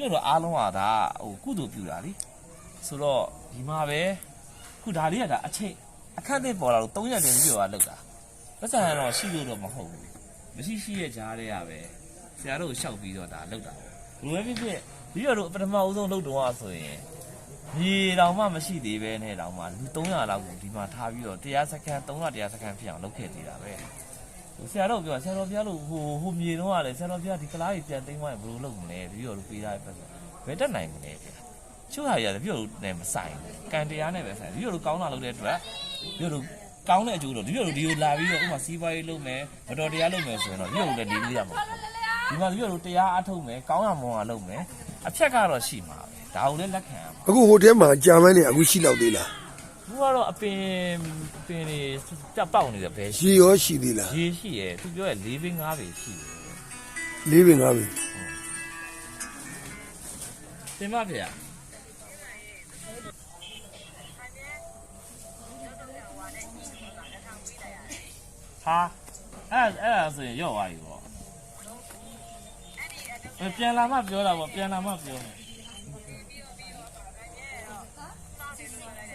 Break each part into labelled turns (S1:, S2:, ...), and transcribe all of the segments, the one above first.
S1: ပြီးတော့အားလုံးကဒါဟိုကုသိုလ်ပြုတာလीဆိုတော့ဒီမှာပဲခုဒါလေးကဒါအချိန်အခက်အသပေါ်လာလို့3ရက်တင်ပြီးတော့လောက်တာပတ်စံကတော့ရှိလို့တော့မဟုတ်ဘူးမရှိရှိရဲ့ကြားတွေကပဲဆရာတို့ရှောက်ပြီးတော့ဒါလောက်တာပေါ့ဘယ်လိုပဲဖြစ်ဖြစ်ပြီးတော့ပထမဦးဆုံးလောက်တော့ဆိုရင်မြေတောင်မှမရှိသေးပဲနဲ့တောင်မှလူ300လောက်ကိုဒီမှာထားပြီးတော့100စက္ကန့်300 100စက္ကန့်ဖြစ်အောင်လုပ်ခဲ့သေးတာပဲ ဆရာတော်ပြောဆရာတော်ပြလို့ဟိုဟိုမြေတော့ကလည်းဆရာတော်ပြဒီကလားကြီးပြန်သိမ်းသွားရင်ဘယ်လိုလုပ်မလဲပြီးတော့ပေးထားပဲဘယ်တက်နိုင်မလဲဗျချို့ဟာရတယ်ပြီးတော့လည်းမဆိုင်ဘူးကန်တရားနဲ့ပဲဆိုင်ပြီးတော့ကောင်းလာလို့တဲ့အတွက်ပြီးတော့ကောင်းတဲ့အကျိုးတော့ဒီလိုဒီလိုလာပြီးတော့ဥပမာစီးပွားရေးလုပ်မယ်မတော်တရားလုပ်မယ်ဆိုရင်တော့ဒီလိုလည်းနေလို့ရမှာဒီမှာပြီးတော့တရားအထုတ်မယ်ကောင်းရမောင်းရလုပ်မယ်အဖြတ်ကတော့ရှိမှာပဲဒါကိုလည်းလက်ခံရမှာ
S2: အခုဟိုထဲမှာကြာမန်းနေအခုရှိတော့သေးလား
S1: သူကတော့အပင်အပင်တွေတက်ပေါက်နေတယ်ဘယ်ရှိ
S2: ရေရောရှိသေးလား
S1: ရေရှိရယ်သူပြောရ၄ဘင်း၅ဘင်းရှိတယ်
S2: လေးပင်ငါးပင်
S1: တင်ပါဗျာဟာအဲ့အဲ့ဒါဆိုရင်ရော့သွားပြီပေါ့အဲ့ပြန်လာမှပြောတာပေါ့ပြန်လာမှပြောမယ်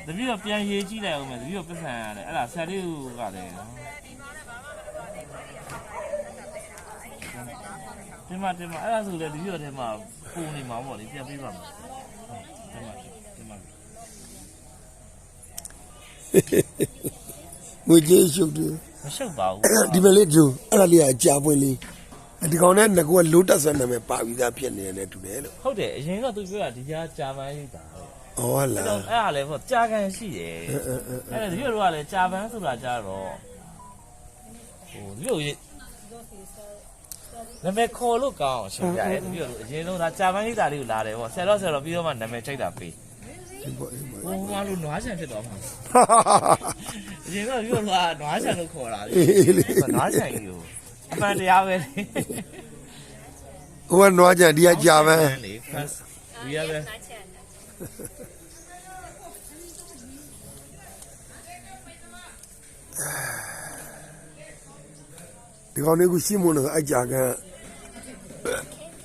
S1: တပည့်တော့ပြန်ရေးကြည့်လိုက်အောင်မယ်တပည့်တော့ပတ်စံရတယ်အဲ့ဒါဆရာလေးကလည်းတင်မတင်မအဲ့ဒါဆိုလေတပည့်တော့တင်မပုံနေမှာပေါ့လေပြန်ပေးပါမယ်တင်မတင်မ
S2: ငွေကြေးရှုပ်တယ်
S1: မရှုပ်ပါဘူး
S2: ဒီမဲ့လေးတို့အဲ့ဒါလေးကအကြာပွင့်လေးဒီကောင်နဲ့ငကူကလိုးတက်ဆန်နာမည်ပါပြီးသားဖြစ်နေတယ်တူတယ်လို့
S1: ဟုတ်တယ်အရင်ကသူပြောတာဒီကြားကြာပန်းရိပ်တာဟုတ်
S2: ဟော
S1: အဲ့
S2: လာ
S1: တော့အဲ့ဒါလည်းပေါ့ကြာကန်ရှိတယ်
S2: အဲအဲအဲ
S1: အဲ့ဒါဒီလိုကလည်းကြာပန်းဆိုတာကြတော့ဟိုဒီလိုနာမည်ခေါ်လို့ကောင်းအောင်ရှင်းပြရဲဒီလိုအရင်ဆုံးဒါကြာပန်းရိပ်တာလေးကိုလာတယ်ပေါ့ဆယ်တော့ဆယ်တော့ပြီးတော့မှနာမည်ချိန်တာပေး
S2: ဒီပေါ့ဒီပေါ့
S1: ဟိုမှာလို့နွားချံဖြစ်တော့မှာအရင်တော့ဒီလိုကနွားချံလို့ခေါ်တာလေ
S2: အေးလေ
S1: နွားချံကြီးကိုအမှန်တရားပဲလေ
S2: ဟိုကနွားကြဒီကကြာမန်း
S1: လေ first ဒီရပဲ
S2: ဒီကောင်လေးကရှင်းမလို့အဲ့ကြာကန်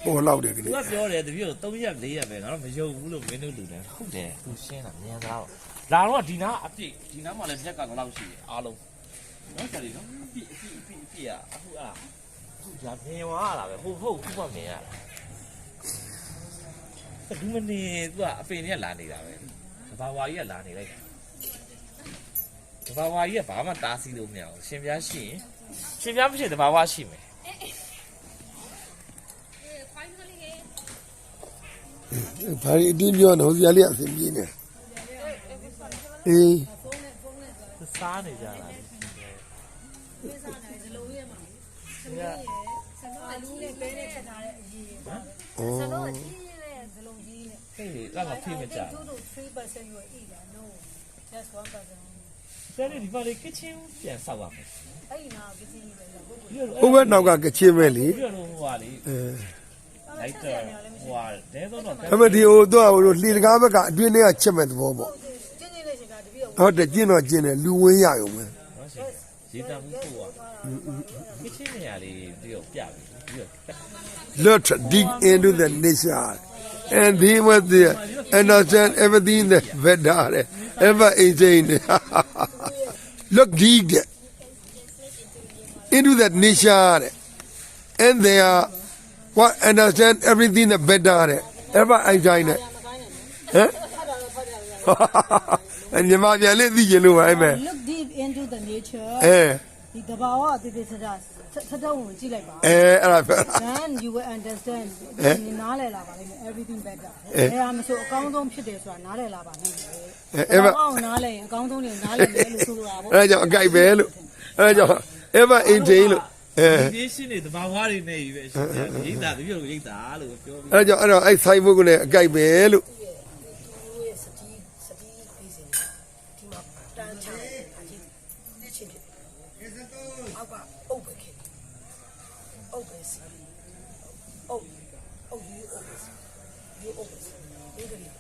S2: ပေါ်လောက်တယ်ဒီ
S1: သူ
S2: နေ့
S1: ကပြောတယ်တပည့်တော့3ရက်4ရက်ပဲငါတော့မယုံဘူးလို့မင်းတို့လူတယ်ဟုတ်တယ်သူရှင်းတာမြန်သားတော့လာတော့ဒီနာအပြည့်ဒီနာမှလည်းမြက်ကတော့ရှိတယ်အားလုံးနော်ကြတယ်နော်အပြည့်အပြည့်အပြည့်အပြည့်อ่ะအခုအဲ့အခုဒါမြင်သွားတာပဲဟုတ်ဟုတ်ခုမှမြင်ရတာဒီမနေသူကအပင်တွေကလာနေတာပဲတဘာဝါကြီးကလာနေလိုက်တာ တဘာဝါကြီးကဘာမှတားဆီးလို့မရဘူးရှင်ပြားရှိရင်ရှင်ပြားမရှိရင်တဘာဝါရှိမယ်
S2: ဘာဒီအတင်းပြောတော့ဆရာလေးအဆင်ပြေနေအေး
S1: စားနေကြတာလေ
S3: ဆန်တော့လူနဲ့ပဲနဲ့ချက်ထားတဲ့အရေး
S2: ဩ
S3: ဆန်တော့ကြီးတဲ့ဇလုံးကြီးနဲ့
S1: ဟေးလာမဖိမကြ
S3: 2 to 3% you eat that no just 1%
S1: ဆရာလေးဒီပါလေကချင်းပြန်ဆောက်ရမယ်
S3: အဲ့ဒီနာကကြီးပဲပုဂ္ဂိုလ်
S1: ပြီးတော့
S2: ဟိုဘက်နောက်ကကချင်းပဲလေ
S1: ပြီးတော့ဟိုဟာလေ
S2: အဲ
S1: လိုက်တော့ဟိုဟာတဲတော့တော့
S2: ဒါပေမဲ့ဒီဟိုတော့ဟိုလှေတကားဘက်ကအတွင်းထဲကချက်မဲ့သဘောပေါ့
S3: ကျင်းနေတဲ့ချိန်ကတပည့်
S2: ဟုတ်တယ်ကျင်းတော့ကျင်းတယ်လူဝင်းရရုံပဲ
S1: ရေတံမှုပို့อ่ะကချင်းနေရာလေးပြီးတော့ပြပြီပြီးတော့
S2: look dig into the nature and they were there understand everything that Veda ever insane look dig into that nature and they are what understand everything that Veda ever insane ဟမ်အညီမပြန်လေးသိကြလို့ပါအဲ့မဲ့
S3: look deep into the nature
S2: အဲ
S3: ဒီတဘာဝအသေးသေးစ တာထထဝင်ကြည့်လိုက်ပါ
S2: အဲအဲ့ဒါပြောတာ
S3: then you will understand
S2: ဟဲ့
S3: ဒီနားလည်လာပါလိမ့်မယ် everything better
S2: ဟဲ့
S3: အဲဒါမဆိုအကောင်းဆုံးဖြစ်တယ်ဆိုတာနားလည်လာပါလိမ့်မယ်
S2: အဲအဲ့မဲ့
S3: အောင်နားလည်ရင်အကောင်းဆုံးတွေနားလည်မယ်လို့ဆိုလိုတာပေါ့
S2: အဲ့ဒါကြောင့်အကြိုက်ပဲလို့အဲ့ဒါကြောင့် ever insane လို့အဲ
S1: ဒီရှင်းနေတဘာဝတွေနေပြီပဲရှင်ရိတ်တာတပြည့်လို့ရိတ်တာလို့ပြောပြီး
S2: အဲ့ဒါကြောင့်အဲ့တော့အဲ့ဆိုင်ဘုတ်ကလည်းအကြိုက်ပဲလို့
S4: ရဲ့စတီးစတီးပြီးစဉ်ဒီမှာတန်းချတယ်အကြီးချင်းဖြစ်အောက်ကအုပ်ပဲခင်အုပ်ပဲစီအုပ်အုပ်ယူအုပ်ပဲစီ ယူအုပ်ပဲစီဒီကလေး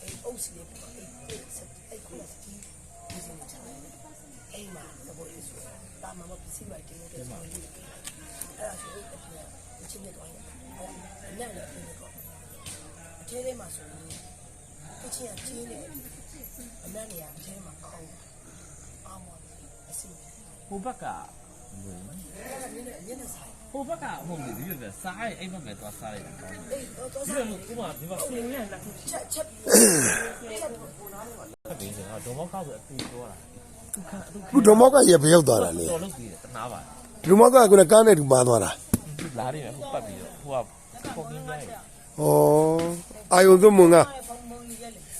S4: အဲအုပ်စီလေးပေါ့အဲအဲစအဲခုနစတီးပြီးစဉ်ချတယ်အိမ်မှာသဘောရေးဆိုတာမမပစ္စည်းမိုက်တင်တဲ့ဆိုရင်အဲ့ဒါဆိုအဲ့ဒါချင်းနဲ့တော့အဲ့ဒါနဲ့လည်းပြင်တော့ထဲထဲမှာဆိုရင်ကချင်ကကျင်းတယ်အနက်နေရအထဲမှာအောင်အောင်ပါအစီ
S1: ဟိုဘက်က
S4: အဲ့ဒါနည်းနည်းညနေဆိုင်
S1: ဟိုဘက်ကမဟုတ်ဘူးဒီလိုပဲစားရဲအဲ့ဘက်ပဲသွားစားလိုက်တာကောင်းတယ်
S4: အေးတော့
S1: ဒီ
S4: စား
S1: လိုကိုမဒီမှာစင်ရလက်ခု
S4: ချက်ချက်ပြီးချက်ပြီးပေါ်လာတယ်
S1: ဖတ်ပြီးဆိုတော့ဒေါ်မောက်ကောက်ဆိုအတူပြောတာသူခသူ
S2: ခုဒမောကရေဘယ်ရောက်သွားတာလဲ
S1: တော်လုပ်ပြီးတယ်တနာပါ
S2: ဒမောကကလည်းကားနဲ့တူပါသွားတာ
S1: သူလာတယ်ဟိုပတ်ပြီးတော့ဟိုကပုံကင်းရိုက်
S2: ဩအာယုံသွမုံက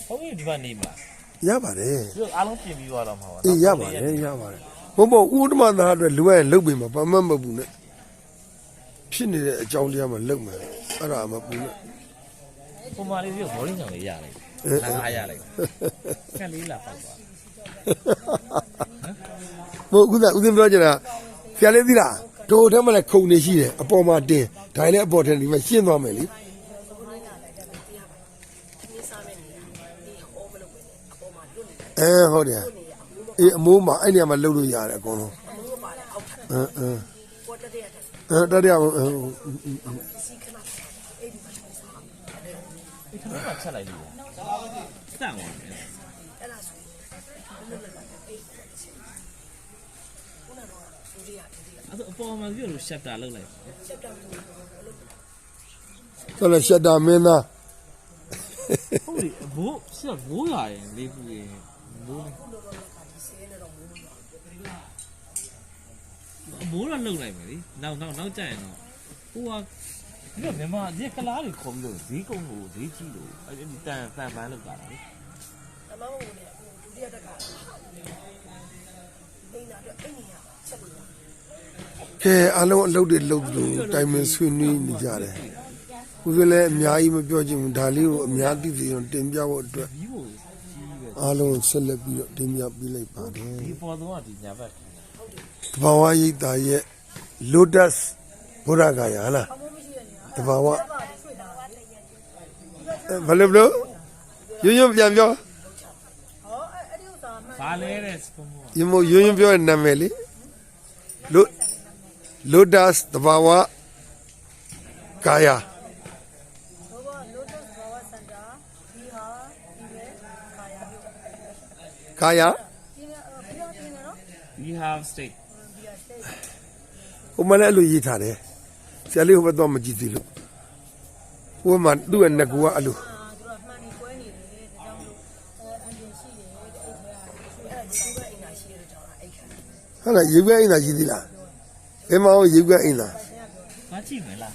S1: ဘုန်းကြီးဒီမှာနေမှာ
S2: ရပါတယ်
S1: သူအားလုံးပြင်ပြီးသွားတော့မှာပါ
S2: အေးရပါတယ်ရပါတယ်ဘုံဘုံဥဒ္ဓမသားအတွက်လူရလုတ်ပြီးမှာဘာမှမဟုတ်ဘူးနဲ့ ဖြစ်နေတဲ့အကြောင်းတရားမှလုတ်မယ်အဲ့ဒါမှပူနဲ့
S1: ပုံမှန်လေးပြီးဘောရင်းကြောင်လေးရလိုက်နားကားရလိုက်ကက်လေးလာပေါက်သွား
S2: ဘို့အခုကဦးသိမ်းပြောချင်တာဆရာလေးသိလားဒိုထဲမှာလည်းခုံနေရှိတယ်အပေါ်မှာတင်းဒါလည်းအပေါ်ထဲဒီမှာရှင်းသွားမယ်လေ
S4: ဒီစားနေနေတာဒီဟောမလို့ပဲအပေါ်မှာလွတ်နေတယ်
S2: အဲဟုတ်တယ်
S4: နေရအမှုမ
S2: အေးအမိုးမှာအဲ့နေရာမှာလှုပ်လို့ရတယ်အကုန်လုံး
S4: အမှုပါလေအောက်ထပ်
S2: အင်းအင်း
S4: ပေါ်တက်တဲ့တက်
S2: အဲတတိယဘုံ
S4: စီခဏအဲ့ဒီမှာစား
S1: ဒီခဏမှချက်လိုက်လို့စတန်ဝင်
S4: အဲ့ဒါဆိုဘယ်လိုလဲအဲ့ခုနကတော့ဒုတိယဒုတိယ
S1: အဲ့တော့အပေါ်မှာပြောလို့ရှက်တာလောက်လိုက်
S4: ချက်တော့လို့
S2: ဆိုတော့ရှက်တာမင်းသား
S1: ဟုတ်လေဘိုးဆက်ဘိုးရရင်လေးပူရင်ဘိုး ဘိုးတော့လှုပ်လိုက်မယ်လေနောက်နောက်နောက်ကြရင်တော့ဟိုကဒီကမြန်မာဒီကလားတွေခေါ်ပြီးတော့ဈေးကုန်းကိုဈေးကြီးလို့အဲ့ဒီတန်တန်ပန်းလောက်တာလေ
S4: အမောင်းဝင်ဒုတိယတက်ကအိမ်လာတော့အိမ်ကြီးချက်လို့
S2: ကဲအလုံးအလုပ်တွေလုပ်လို့တိုင်မင်ဆွေးနွေးနေကြတယ်ဦးစလည်းအများကြီးမပြောချင်ဘူးဒါလေးကိုအများသိသိအောင်တင်ပြဖို့အတွက်
S1: ဘီးကိုကြီးပဲ
S2: အားလုံးဆက်လက်ပြီးတော့တင်ပြပေးလိုက်ပါတယ်
S1: ဒီပေါ်တော့ဒီညာဘက်
S2: တ ဘာဝရိတ်တာရဲ့ Lotus ဘုရားဂါယာဟလားတဘာဝအဲဘယ်လိုဘယ်လိုရွရွပြန်ပြော
S1: ဘာလဲတဲ့စကုံးက
S2: ယမို့ရွရွပြောတဲ့နာမည်လေလို့ Lotus တဘာဝဂါယာ
S3: ဘောဘော lotus ဘောဘောစင်တာဒီဟာဒီပဲခါရပြုတ်
S2: ဂါယာ
S3: ဒီနေ့ပြီးတော့ဒီနေ့နော်
S1: we have steak
S2: ဟိုမှာလည်းအဲ့လိုရေးထားတယ်ဆရာလေးဟိုဘက်တော့မကြည့်သေးလို့ဟိုမှာသူ့ရဲ့ငကူကအဲ့လို
S3: အာသူကမှန်ပြီးပွဲနေတယ်ဒါကြောင့်မလို့အဲအန်ဂျင်ရှိတယ်တဲ့အိတ်ထဲက
S4: အဲ့ဒါဒီကအိမ်လာရှိရတဲ့ကြောင့်အိတ်ခံ
S2: ဟုတ်လားရေခွဲအိမ်သာရှိသေးလားဘယ်မှာဟိုရေခွဲအိမ်သာ
S1: ဘာကြည့်မလား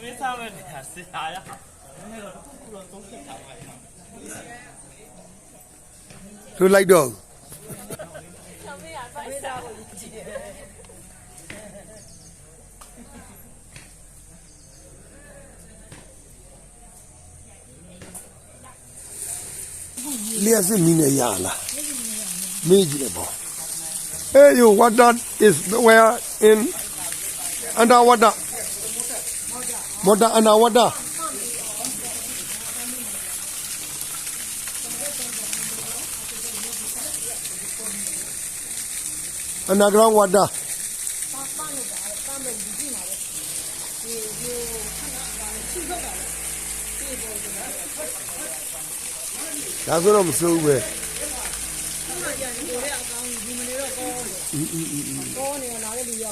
S1: မေးစားမယ်ဟာစစ်သားရအဲ့တော့ခုတော့သုံးချက်ထားပါ
S2: လွတ်လိုက်တော့ Liazi mine yala. Mijilebo. Hey you, what that is where in underwater. Moda underwater. underground water ဒါဆိုတော့မစိုးဘူးပဲ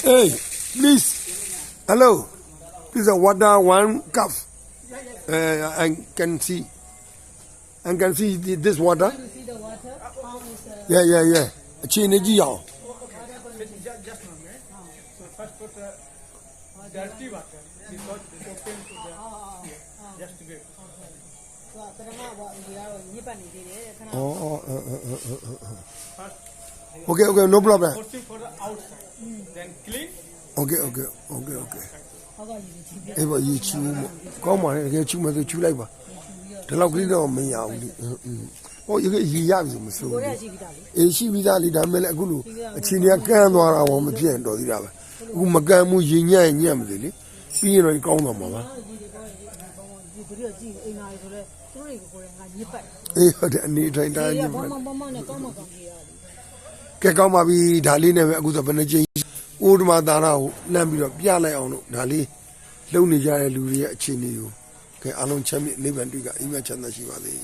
S2: Hey, please. Hello. Please, uh, water one cup. Uh, I can see. I can see the- this water.
S3: see the water how is uh,
S2: Yeah, yeah, yeah. အခြေအနေကြည့်အောင်
S5: dirty water because open to the just wait.
S3: သူကပထမဘောဒီကတော့ညစ်ပတ်နေသေးတယ်ခဏ။
S2: အော်အော်အော်အော်အော်အော်အော် Okay, okay, no problem.
S5: Forcing for the outside. Then clean.
S2: Okay, okay, okay, okay.
S3: ဟောက်ကယူကြည့်ပြ
S2: အေးပါရေချူမို့ကောင်းပါလေတကယ်ချူမယ်ဆိုချူလိုက်ပါဒီလောက်ကလေးတော့မရဘူးလေအင်းအင်း ဟောရေရေရပြီဆိုမစိုး
S3: ကို
S2: ဘူး
S3: ရ
S2: လေ
S3: ရှိပြီးသားလေ
S2: အေးရှိပြီးသားလေဒါပေမဲ့လည်းအခုလိုအချိန်ကြီးကန်းသွားတာဘောမဖြစ်ရင်တော်သေးတာပဲအခုမကန်းမှုရင်ညံ့ရင်ညံ့မသေးလေပြီးရင်တော့ကောင်းသွားမှာပါ
S3: ဒီဒီကောဒီဗီဒီယိုကြည့်အိမ်သားတွေဆိုတော့သူတို့တွေကိုကိုယ်ကငါညစ်ပတ်
S2: အေးဟုတ်တယ်အနေထိုင်တိုင်း
S3: ဒီ
S2: ညံ့
S3: က
S2: မှာ
S3: ဘောမဘောမနဲ့ကောင်းမကောင်းကြီးရတယ်
S2: ကဲကောင်းပါပြီဒါလေးနဲ့ပဲအခုဆိုဘယ်နှချိန်ဥဒ္ဓမာသာနာကိုလှမ်းပြီးတော့ပြလိုက်အောင်လို့ဒါလေးလုံနေကြတဲ့လူတွေရဲ့အခြေအနေကိုကဲအားလုံးချမ်းမြေ့နိဗ္ဗာန်တွေ့ကအိမ်မက်ချမ်းသာရှိပါစေ